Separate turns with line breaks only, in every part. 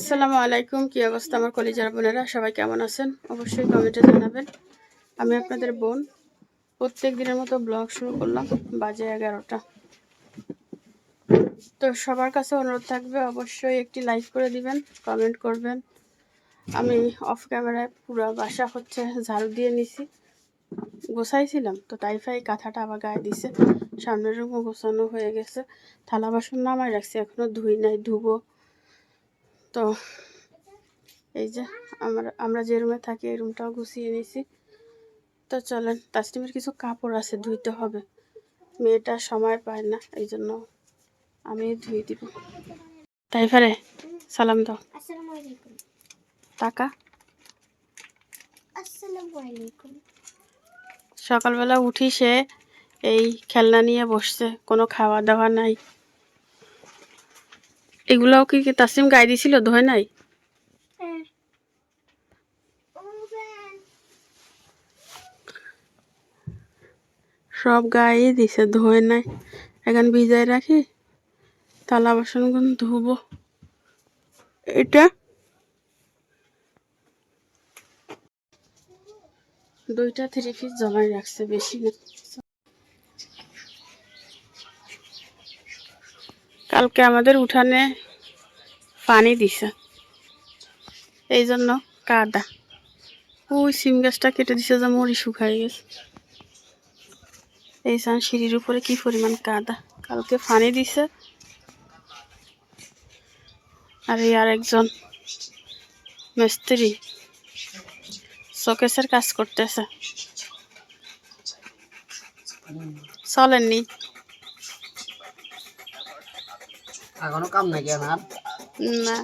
আসসালামু আলাইকুম, কি অবস্থা আমার কলেজের বোনেরা? সবাই কেমন আছেন? অবশ্যই কমেন্টে জানাবেন। আমি আপনাদের বোন। প্রত্যেক দিনের মতো ব্লগ শুরু করলাম বাজে এগারোটা। তো সবার কাছে অনুরোধ থাকবে, অবশ্যই একটি লাইক করে দিবেন, কমেন্ট করবেন। আমি অফ ক্যামেরায় পুরো বাসা হচ্ছে ঝাড়ু দিয়ে নিছি। গোছাইছিলাম, তো টাইফাই কাঁথাটা আবার গায়ে দিছে। সামনের রুমও গোছানো হয়ে গেছে। থালা বাসন নামায় রাখছি এখনও ধুই নাই, ধুবো। তো এই যে আমরা আমরা যে রুমে থাকি এই রুমটাও গুছিয়ে নিয়েছি। তো চলেন তাসলিমের কিছু কাপড় আছে ধুইতে হবে। মেয়েটা সময় পায় না এই জন্য আমি ধুই দিব। তাই ফারে সালাম দাও। টাকা? সকালবেলা উঠি সে এই খেলনা নিয়ে বসছে কোনো খাওয়া দাওয়া নাই। এগুলোও কি কি তাসলিম গায়ে দিছিল ধোয় নাই?
হ্যাঁ।
সব গায়ে দিছে ধোয় নাই। এখন ভিজাই রাখি থালা বাসনগুলো ধুবো। এটা? দুইটা থ্রি পিস জমাই রাখছে বেশি না। কালকে আমাদের উঠানে পানি দিছে। এই জন্য কাদা। ওই সিম গাছটা কেটে দিছে যে মরি শুকাই গেছে। এই সান সিঁড়ির উপরে কি পরিমাণ কাদা। কালকে পানি দিছে। আর এই আরেকজন মিস্ত্রি শোকেসের কাজ করতেছে। চলেননি।
এখনও কাম নাই কেন আর
না।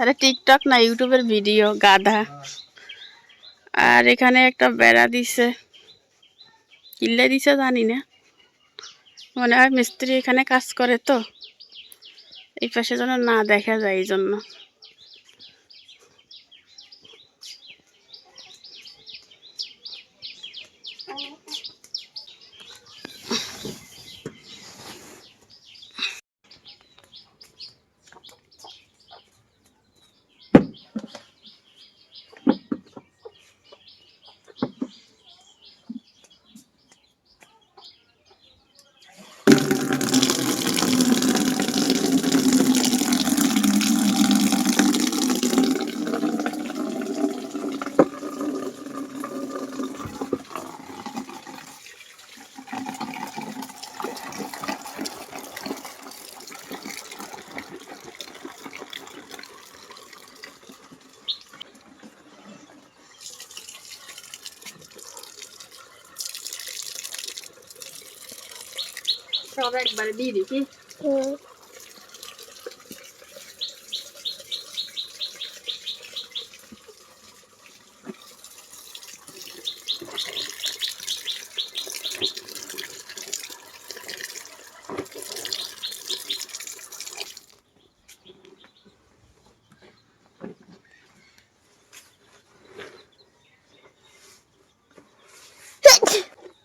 আরে টিকটক না ইউটিউবের ভিডিও গাধা। আর এখানে একটা বেড়া দিছে। কিল্লে দিছে জানি না। মনে হয় মিস্ত্রি এখানে কাজ করে তো। এই পাশে যেন না দেখা যায় এই জন্য। সব একবারে দিয়ে দিই
হুম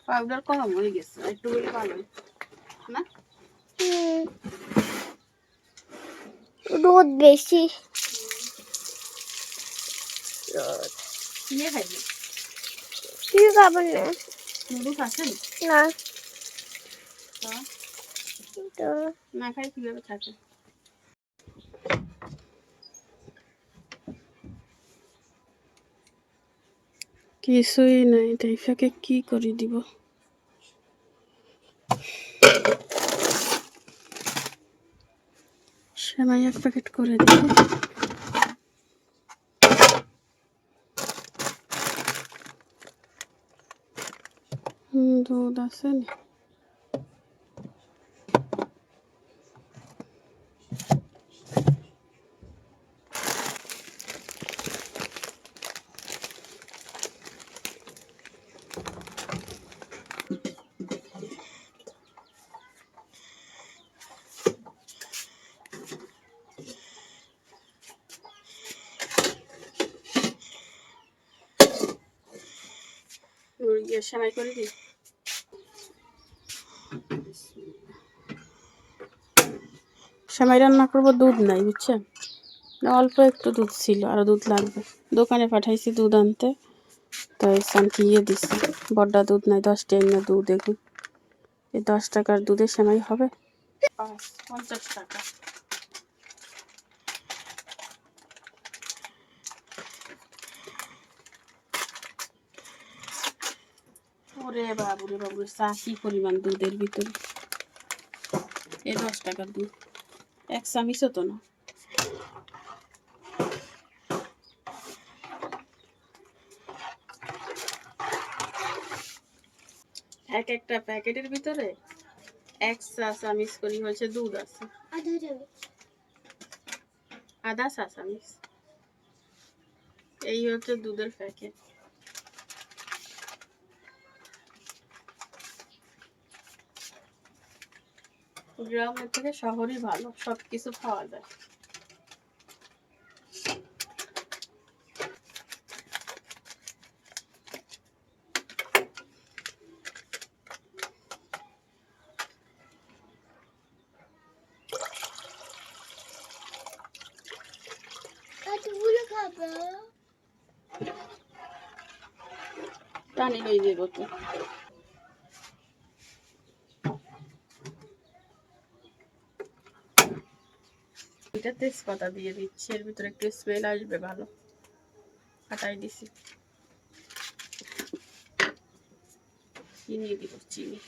পাউডার কম হয়ে গেছে একটু ভালো না।
রোদ বেশি। রোদ
নিয়ে খাইবি?
কি খাবার না।
নুডলস আছেন
না।
তো?
তো?
না খাই কীভাবে থাকে? কিছুই নাই টাইফাকে কি করে দিব? সেমাই এক প্যাকেট করে হুম, দুধ আছে নি? সেমাই করে দিই। সেমাই রান্না করব, দুধ নাই, বুঝছেন? অল্প একটু দুধ ছিল আরও দুধ লাগবে। দোকানে পাঠাইছি দুধ আনতে, তো এসান কিয়ে দিছি, বড্ডা দুধ নাই, দশ টাইম দুধ এগুন এই দশ টাকার দুধে সেমাই হবে। পঞ্চাশ টাকা। ওরে বাবুরে বাবুরে চা কি পরিমাণ দুধের ভিতরে? এই দশ টাকার দুধ। এক চামিচও তো না। এক একটা প্যাকেটের ভিতরে এক চা চামিচ করি হচ্ছে দুধ আছে।
আধা
চা চামিচ। এই হচ্ছে দুধের প্যাকেট। গ্রামের থেকে শহরই ভালো সব কিছু পাওয়া যায়
কতগুলো খাব
টানি লই দেব তো এটা তেজপাতা দিয়ে দিচ্ছি এর ভিতরে একটু স্মেল আসবে ভালো। কাটাই দিছি। চিনি দিব চিনি।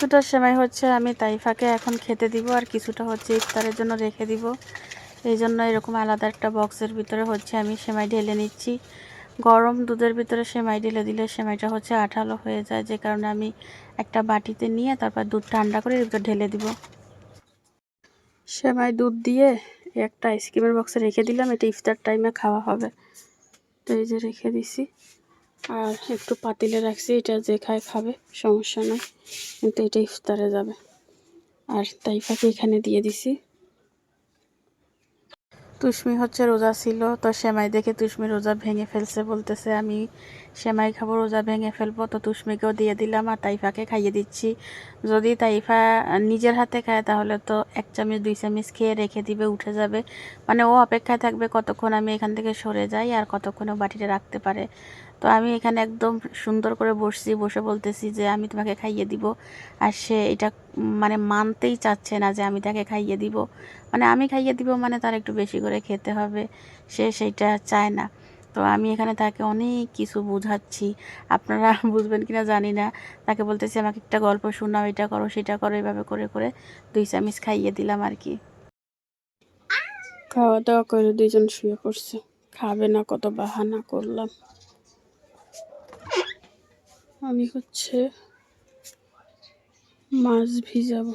কিছুটা সময় হচ্ছে, আমি তাইফাকে এখন খেতে দিব আর কিছুটা হচ্ছে ইফতারের জন্য রেখে দিব। এই জন্য এরকম আলাদা একটা বক্সের ভিতরে হচ্ছে আমি সেমাই ঢেলে নিচ্ছি। গরম দুধের ভিতরে সেমাই ঢেলে দিলে সেমাইটা হচ্ছে আঠালো হয়ে যায়, যে কারণে আমি একটা বাটিতে নিয়ে তারপর দুধ ঠান্ডা করে এর ঢেলে দিব। সেমাই দুধ দিয়ে একটা আইসক্রিমের বক্সে রেখে দিলাম, এটা ইফতার টাইমে খাওয়া হবে। তো এই যে রেখে দিছি। আর একটু পাতিলে রাখছি, এটা যে খায় খাবে, সমস্যা নয় কিন্তু এটা ইফতারে যাবে। আর তাইফাকে এখানে দিয়ে দিছি। তুষ্মি হচ্ছে রোজা ছিল, তো সেমাই দেখে তুষ্মি রোজা ভেঙে ফেলছে বলতেছে, আমি সেমাই খাব, রোজা ভেঙে ফেলব। তো তুষ্মিকেও দিয়ে দিলাম আর তাইফাকে খাইয়ে দিচ্ছি। যদি তাইফা নিজের হাতে খায়, তাহলে তো এক চামচ, দুই চামচ খেয়ে রেখে দিবে, উঠে যাবে। মানে ও অপেক্ষায় থাকবে কতক্ষণ আমি এখান থেকে সরে যাই আর কতক্ষণ ও বাটিটা রাখতে পারে। তো আমি এখানে একদম সুন্দর করে বসছি, বসে বলতেছি যে আমি তোমাকে খাইয়ে দিব। আর সে এটা মানে মানতেই চাচ্ছে না যে আমি তাকে খাইয়ে দিব। মানে আমি খাইয়ে দিব মানে তার একটু বেশি করে খেতে হবে, সে সেইটা চায় না। তো আমি এখানে তাকে অনেক কিছু বোঝাচ্ছি। আপনারা বুঝবেন কিনা জানি না। তাকে বলতেছি, আমাকে একটা গল্প শোনাও, এটা করো, সেটা করো। এভাবে করে করে দুই চামিচ খাইয়ে দিলাম আর কি। খাওয়া দাওয়া করে দুইজন শুয়ে পড়ছে। খাবে না কত বাহানা করলাম। আমি হচ্ছে মাছ ভিজাবো।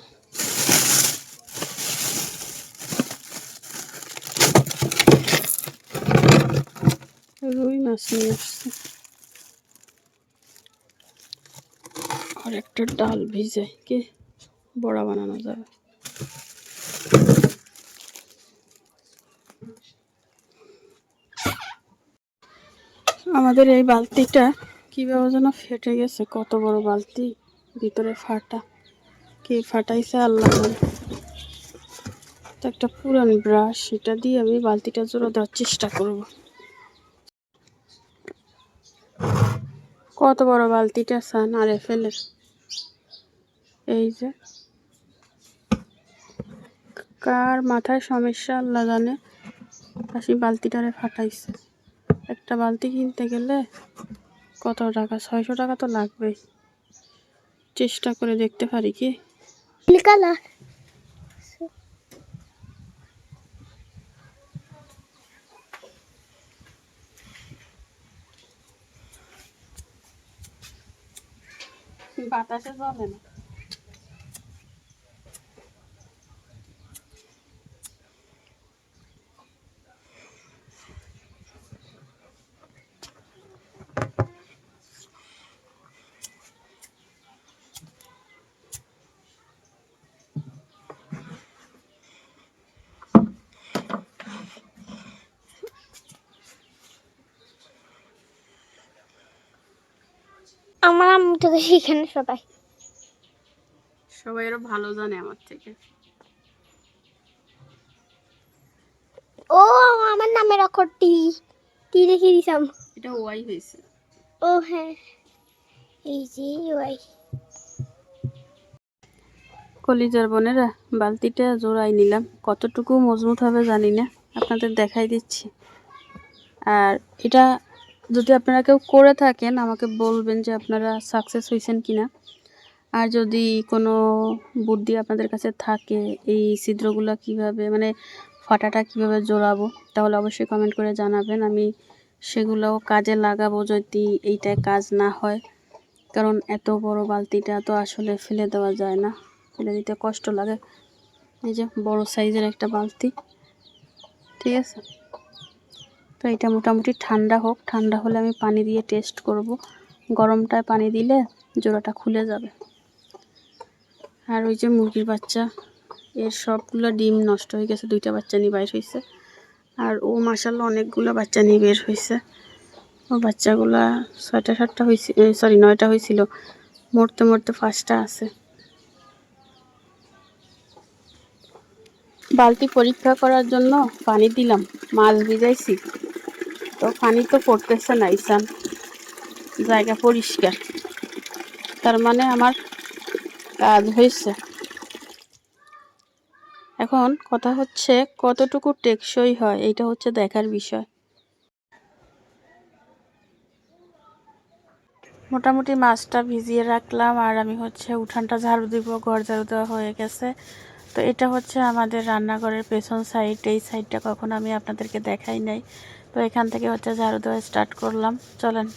রুই মাছ নিয়ে আসছে। আর একটা ডাল ভিজে কে? বড়া বানানো যাবে। আমাদের এই বালতিটা কীভাবে যেন ফেটে গেছে, কত বড় বালতি, ভিতরে ফাটা। কে ফাটাইছে, আল্লাহ তো একটা পুরান ব্রাশ, সেটা দিয়ে আমি বালতিটা জোড়া দেওয়ার চেষ্টা করব। কত বড় বালতিটা, সান আর ফেলের এই যে। কার মাথায় সমস্যা, আল্লাহ জানে। বালতিটারে ফাটাইছে। একটা বালতি কিনতে গেলে কত টাকা? ছয়শো টাকা তো লাগবেই চেষ্টা করে দেখতে পারি কি? বাতাসে চলে না।
আমার আম্মু থেকে সেখানে সবাই
সবাই। আরও ভালো জানে আমার থেকে।
ও আমার নামের অক্ষর টি। টি লিখে দিতাম
এটা ওয়াই হয়েছে।
ও হ্যাঁ। এই যে ওয়াই।
কলিজার বোনেরা বালতিটা জোড়াই নিলাম। কতটুকু মজবুত হবে জানি না আপনাদের দেখাই দিচ্ছি। আর এটা যদি আপনারা কেউ করে থাকেন, আমাকে বলবেন যে আপনারা সাকসেস হয়েছেন কিনা। আর যদি কোনো বুদ্ধি আপনাদের কাছে থাকে, এই ছিদ্রগুলো কীভাবে মানে ফাটাটা কীভাবে জোড়াবো, তাহলে অবশ্যই কমেন্ট করে জানাবেন। আমি সেগুলোও কাজে লাগাবো যদি এইটায় কাজ না হয়। কারণ এত বড় বালতিটা তো আসলে ফেলে দেওয়া যায় না। ফেলে দিতে কষ্ট লাগে। এই যে বড় সাইজের একটা বালতি। ঠিক আছে? তো এটা মোটামুটি ঠান্ডা হোক, ঠান্ডা হলে আমি পানি দিয়ে টেস্ট করব। গরমটায় পানি দিলে জোড়াটা খুলে যাবে। আর ওই যে মুরগির বাচ্চা, এর সবগুলো ডিম নষ্ট হয়ে গেছে, দুইটা বাচ্চা নিয়ে বাইর হয়েছে আর ও মাসাল্লাহ অনেকগুলো বাচ্চা নিয়ে বের হয়েছে ও বাচ্চাগুলা ছয়টা, সাতটা হয়েছে সরি নয়টা হয়েছিল মরতে মরতে পাঁচটা আছে। বালতি পরীক্ষা করার জন্য পানি দিলাম, মাছ ভিজাইছি। তো পানি তো পড়তেছে না, ইসান। জায়গা পরিষ্কার। তার মানে আমার কাজ হয়েছে। এখন কথা হচ্ছে কতটুকু টেকসই হয় এটা হচ্ছে দেখার বিষয়। মোটামুটি মাছটা ভিজিয়ে রাখলাম, আর আমি হচ্ছে উঠানটা ঝাড়ু দিব, ঘর ঝাড়ু দেওয়া হয়ে গেছে। তো এটা হচ্ছে আমাদের রান্নাঘরের পেছন সাইড এই সাইডটা কখনো আমি আপনাদেরকে দেখাই নাই। তো এখান থেকে হচ্ছে ঝাড়ু দেওয়া স্টার্ট করলাম। চলেন।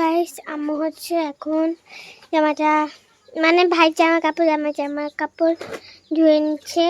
গাইস আম্মু হচ্ছে এখন জামাটা মানে ভাই জামা কাপড় জামা জামা কাপড় ধুয়ে নিচ্ছে।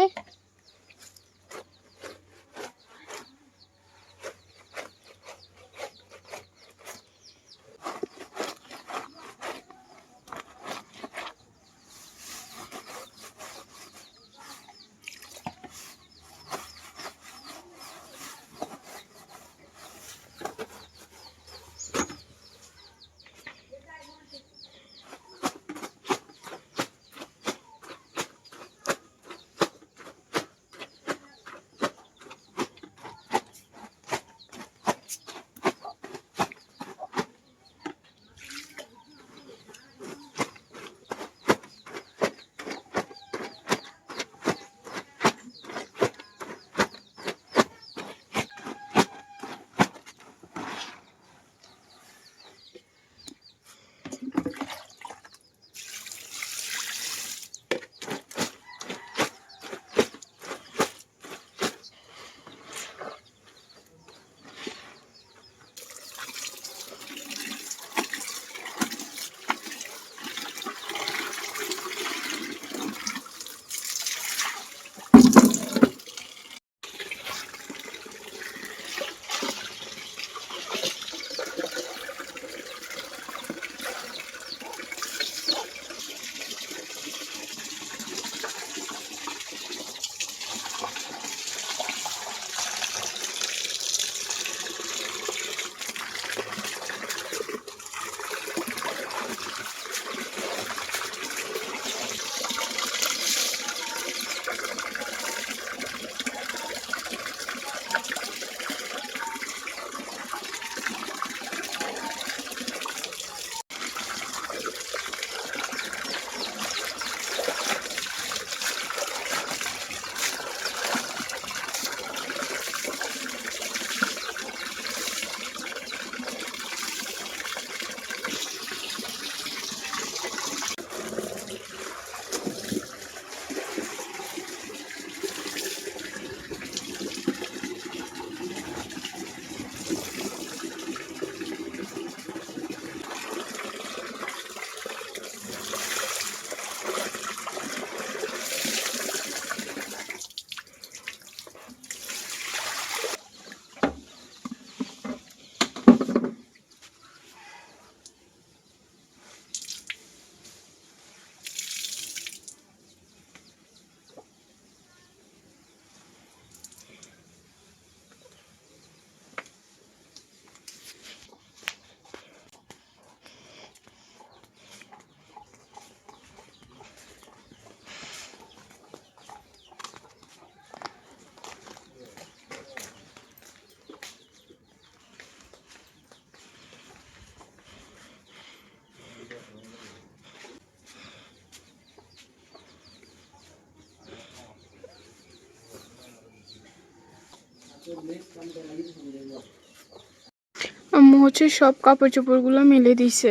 আম্মু হচ্ছে সব কাপড় চোপড়গুলো মেলে দিছে।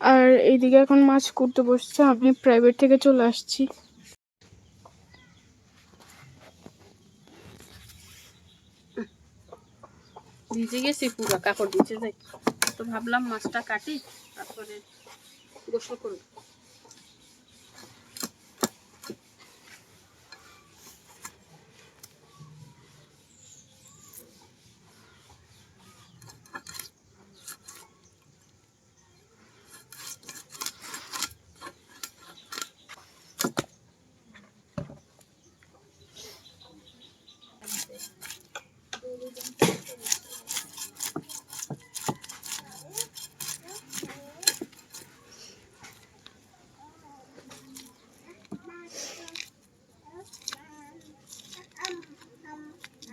আর এইদিকে এখন মাছ করতে বসছে, আমি প্রাইভেট থেকে চলে আসছি। ভিজে পুরো, কাপড় যাই তো ভাবলাম মাছটা কাটি, তারপরে গোসল করব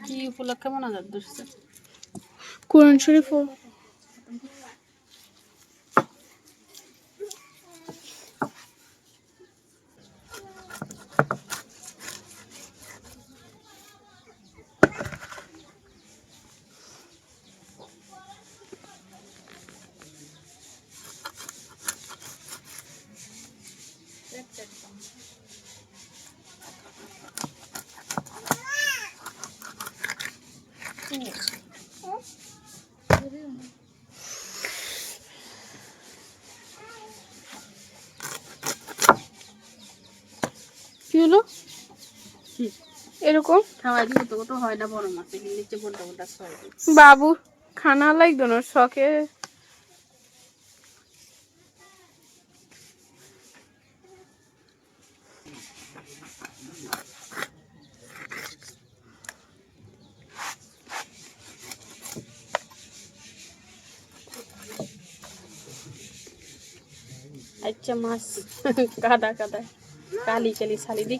কি উপলক্ষে মোনাজাত ধরছে কোরআন শরীফ কি হলো এরকম? খাওয়াই হয় না বড় মাছ। নিচে বড় বড় খাওয়াই বাবু খানা লাগতো না শখে। আচ্ছা মাছ। কাদা কাদা। কালি কালি শালি। দিয়ে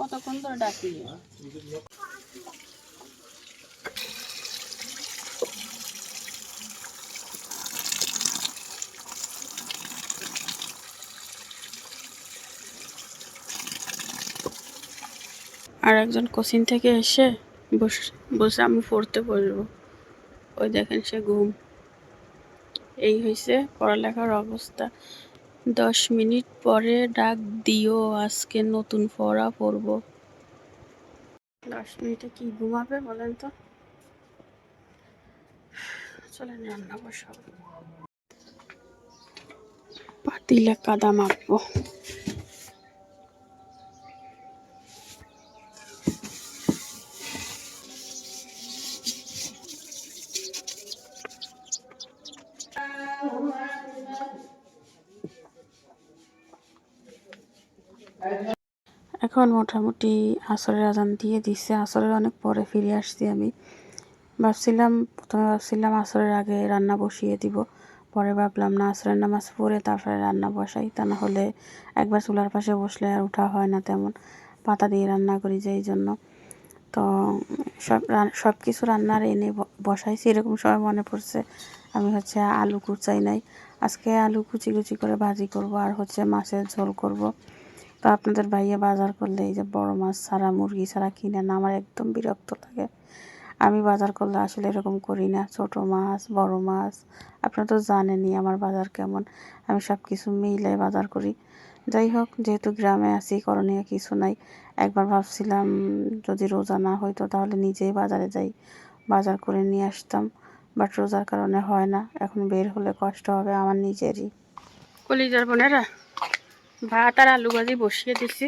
কতক্ষণ ধরে ডাকিয়ে আর একজন কোচিং থেকে এসে বসে বসে আমি পড়তে বসবো। ওই দেখেন সে ঘুম। এই হয়েছে পড়ালেখার অবস্থা। দশ মিনিট পরে ডাক দিও, আজকে নতুন পড়া পরব। দশ মিনিটে কি ঘুমাবে বলেন তো? চলেন, রান্না বসাবো। পাতিলে কাদা মাখবো। এখন মোটামুটি আসরের আজান দিয়ে দিচ্ছে আসরের অনেক পরে ফিরে আসছি আমি। ভাবছিলাম, প্রথমে ভাবছিলাম আসরের আগে রান্না বসিয়ে দিব। পরে ভাবলাম, না, আসরের নামাজ পড়ে তারপরে রান্না বসাই। তা না হলে একবার চুলার পাশে বসলে আর ওঠা হয় না তেমন। পাতা দিয়ে রান্না করি যে এই জন্য। তো সব সব কিছু রান্নার এনে বসাইছি। এরকম সময় মনে পড়ছে, আমি হচ্ছে আলু কুচাই নাই। আজকে আলু কুচি কুচি করে ভাজি করব আর হচ্ছে মাছের ঝোল করব। তো আপনাদের ভাইয়া বাজার করলে এই যে বড় মাছ ছাড়া, মুরগি ছাড়া কিনে না, আমার একদম বিরক্ত লাগে। আমি বাজার করলে আসলে এরকম করি না। ছোট মাছ, বড় মাছ, আপনারা তো জানেনই আমার বাজার কেমন। আমি সব কিছু মিলে বাজার করি। যাই হোক, যেহেতু গ্রামে আছি, করণীয় কিছু নাই, একবার ভাবছিলাম যদি রোজা না হইতো তাহলে নিজেই বাজারে যাই। বাজার করে নিয়ে আসতাম, বাট রোজার কারণে হয় না। এখন বের হলে কষ্ট হবে আমার নিজেরই। কলিজার বোনেরা ভাত আর আলু ভাজি বসিয়ে দিছি।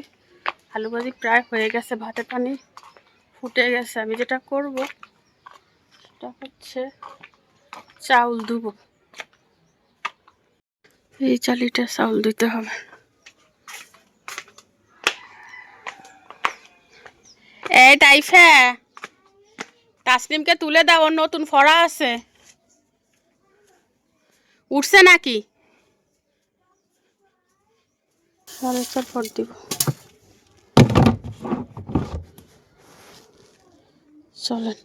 আলু ভাজি প্রায় হয়ে গেছে, ভাতের পানি ফুটে গেছে। আমি যেটা করব সেটা হচ্ছে চাউল ধুবো। এই চালিটা চাউল দিতে হবে। এই টাইফে তাসনিমকে তুলে দাও নতুন ফড়া আছে। উঠছে নাকি? সাড়ে চার পর দিব। চলেন।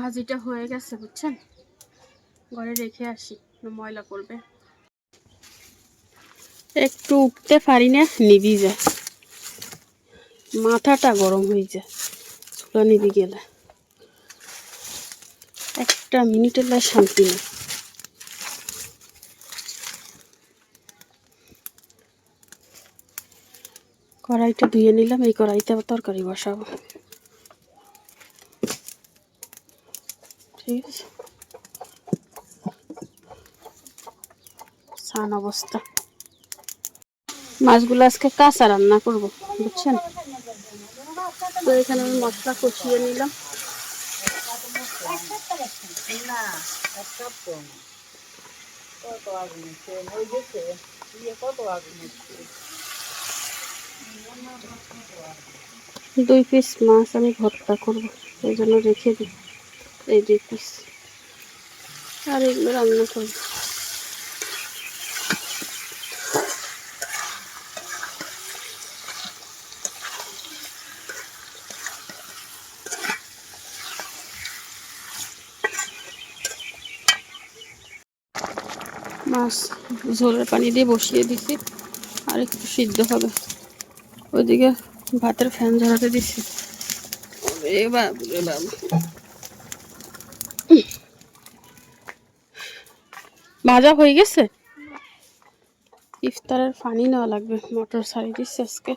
ভাজিটা হয়ে গেছে, বুঝছেন? ঘরে রেখে আসি ময়লা করবে একটু উঠতে পারি না নিবি যায়। মাথাটা গরম হয়ে যায়, চুলা নিবি গেলে। একটা মিনিটের লাই শান্তি নেই। কড়াইটা ধুয়ে নিলাম, এই কড়াইতে আবার তরকারি বসাবো। আছে সান অবস্থা। মাছগুলো আজকে কাঁচা রান্না করব, বুঝছেন? তো এখানে আমি মশলা কষিয়ে নিলাম। দুই পিস মাছ আমি ভর্তা করব, এই জন্য রেখে দিই। এই দুই পিস। আর এগুলো রান্না করব। মাছ ঝোলের পানি দিয়ে বসিয়ে দিছি, আর একটু সিদ্ধ হবে। ওইদিকে ভাতের ফ্যান ঝরাতে দিছি। এ বাবা রে বাবা ভাজা হয়ে গেছে? ইফতারের পানি নেওয়া লাগবে, মোটর সারি দিচ্ছে আজকে।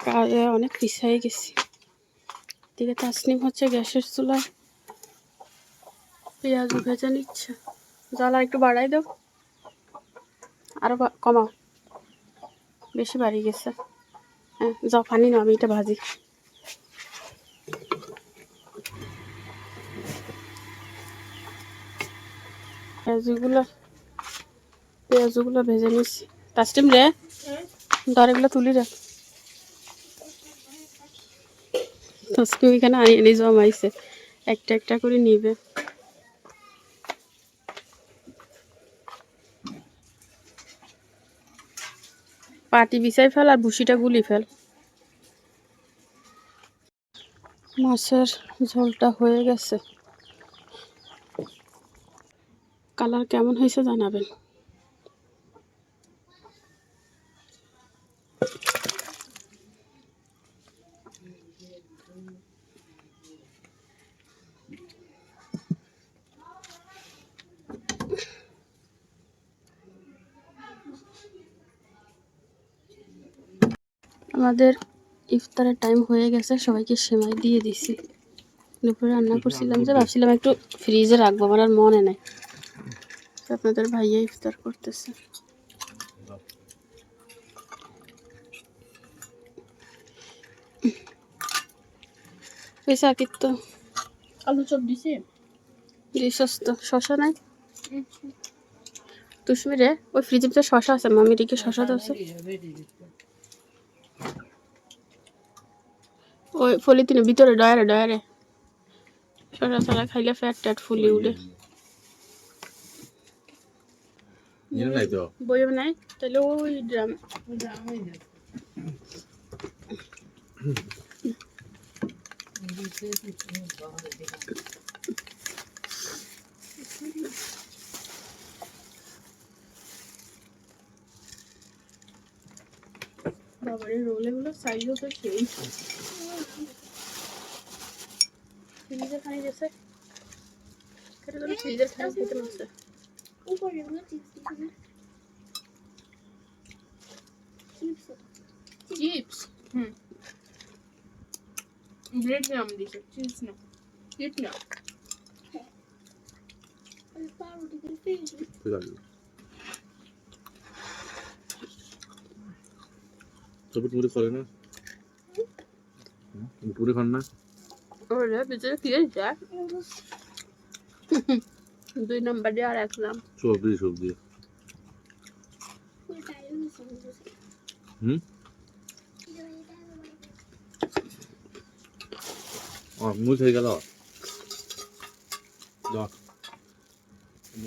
কাজে অনেক পিছাই গেছি। দিকে তাসনিম হচ্ছে গ্যাসের চুলা পেঁয়াজ ভেজে নিচ্ছে। আর একটু বাড়াই দাও। আরও কমাও। বেশি বাড়ি গেছে। হ্যাঁ যাও, পানি নাও, আমি এটা ভাজি। পেঁয়াজগুলো পেঁয়াজগুলো ভেজে নিচ্ছি। তাস্টিম রে, ধর তুলি রে। তাস্টিম এখানে আনিয়ে নিয়ে জমাইছে। একটা একটা করে নিবে। পাটি বিছাই ফেল আর ভুসিটা গুলি ফেল। মাছের ঝোলটা হয়ে গেছে। কালার কেমন হয়েছে জানাবেন। আমাদের ইফতারের টাইম হয়ে গেছে, সবাইকে সেমাই দিয়ে দিছি। দুপুরে রান্না করছিলাম যে, ভাবছিলাম একটু ফ্রিজে রাখব, আমার আর মনে নাই। তো আপনাদের ভাইয়া ইফতার করতেছে। পয়সা কিন্তু
আলু চপ দিছি?
দিছস তো শশা নাই। তুষমি রে ওই ফ্রিজের ভিতরে শশা আছে মামি রেখে শশা দাও ওই পলিথিনের ভিতরে ডয়ারে ডয়ারে। শশা ছাড়া খাইলে ফ্যাট ট্যাট ফুলি উঠে
নাই তো
বইয়ে নাই তাহলে ওই ড্রাম
বাবারে রোল এগুলো সাইজও তো সেই
ফ্রিজে খানি গেছে কেটে দিলে ফ্রিজের খানি খেতে বলছে
উপরে এগুলো চিপস না চিপস
চিপস হুম ব্রেড জাম দিছে চিপস না চিপস না
পাউরুটি দিয়ে ফ্রিজ
ঠিক আছে তবে তুমি করে না পুরি খান না
ওরে কি দুই নম্বর দিয়ে আর রাখলাম
সবজি সবজি। হুম? 어, মুই খাই গেল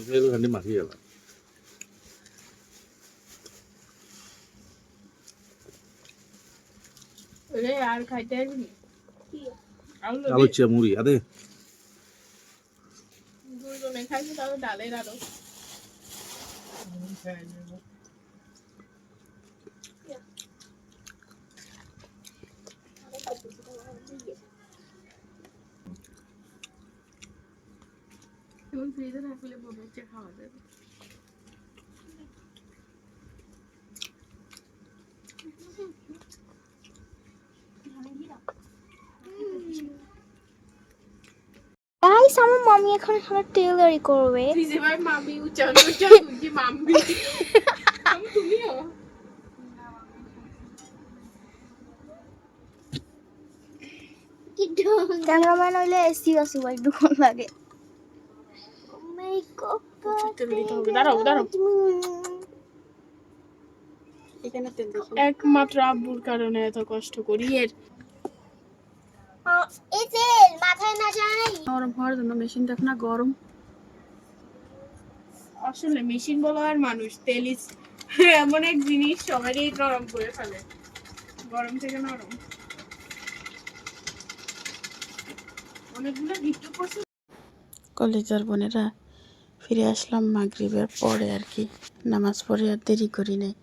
খাই গেল মাটি গেল।
ওরে আর খাইতে
চিয়া মুড়ি আদে।
খাইছে তাহলে ডালের আরও
এখন ফ্রিজে রাখলে মনে হচ্ছে খাওয়া যাবে।
গাইস আমার মামি এখন এখানে টেলারি করবে।
মামি তুমিও?
ক্যামেরাম্যান হইলে সিরিয়াস ভাই দুখন লাগে।
দেখি
একমাত্র আব্বুর কারণে এত কষ্ট করি এর
এই যে মাথায় না যাই
গরম হওয়ার জন্য মেশিন দেখ না গরম।
আসলে মেশিন বলো আর মানুষ তেলিস এমন এক জিনিস সবারই নরম করে ফেলে। গরম থেকে নরম। অনেকগুলো ভিডিও করছে।
কলেজের বোনেরা ফিরে আসলাম মাগরিবের পরে আর কি। নামাজ পড়ে আর দেরি করি নাই।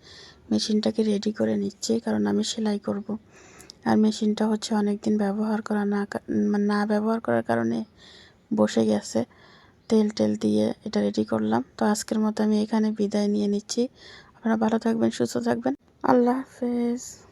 মেশিনটাকে রেডি করে নিচ্ছি কারণ আমি সেলাই করব। আর মেশিনটা হচ্ছে অনেক দিন ব্যবহার করা না কা- না ব্যবহার করার কারণে বসে গেছে। তেল টেল দিয়ে এটা রেডি করলাম। তো আজকের মতো আমি এখানে বিদায় নিয়ে নিচ্ছি। আপনারা ভালো থাকবেন, সুস্থ থাকবেন। আল্লাহ হাফেজ।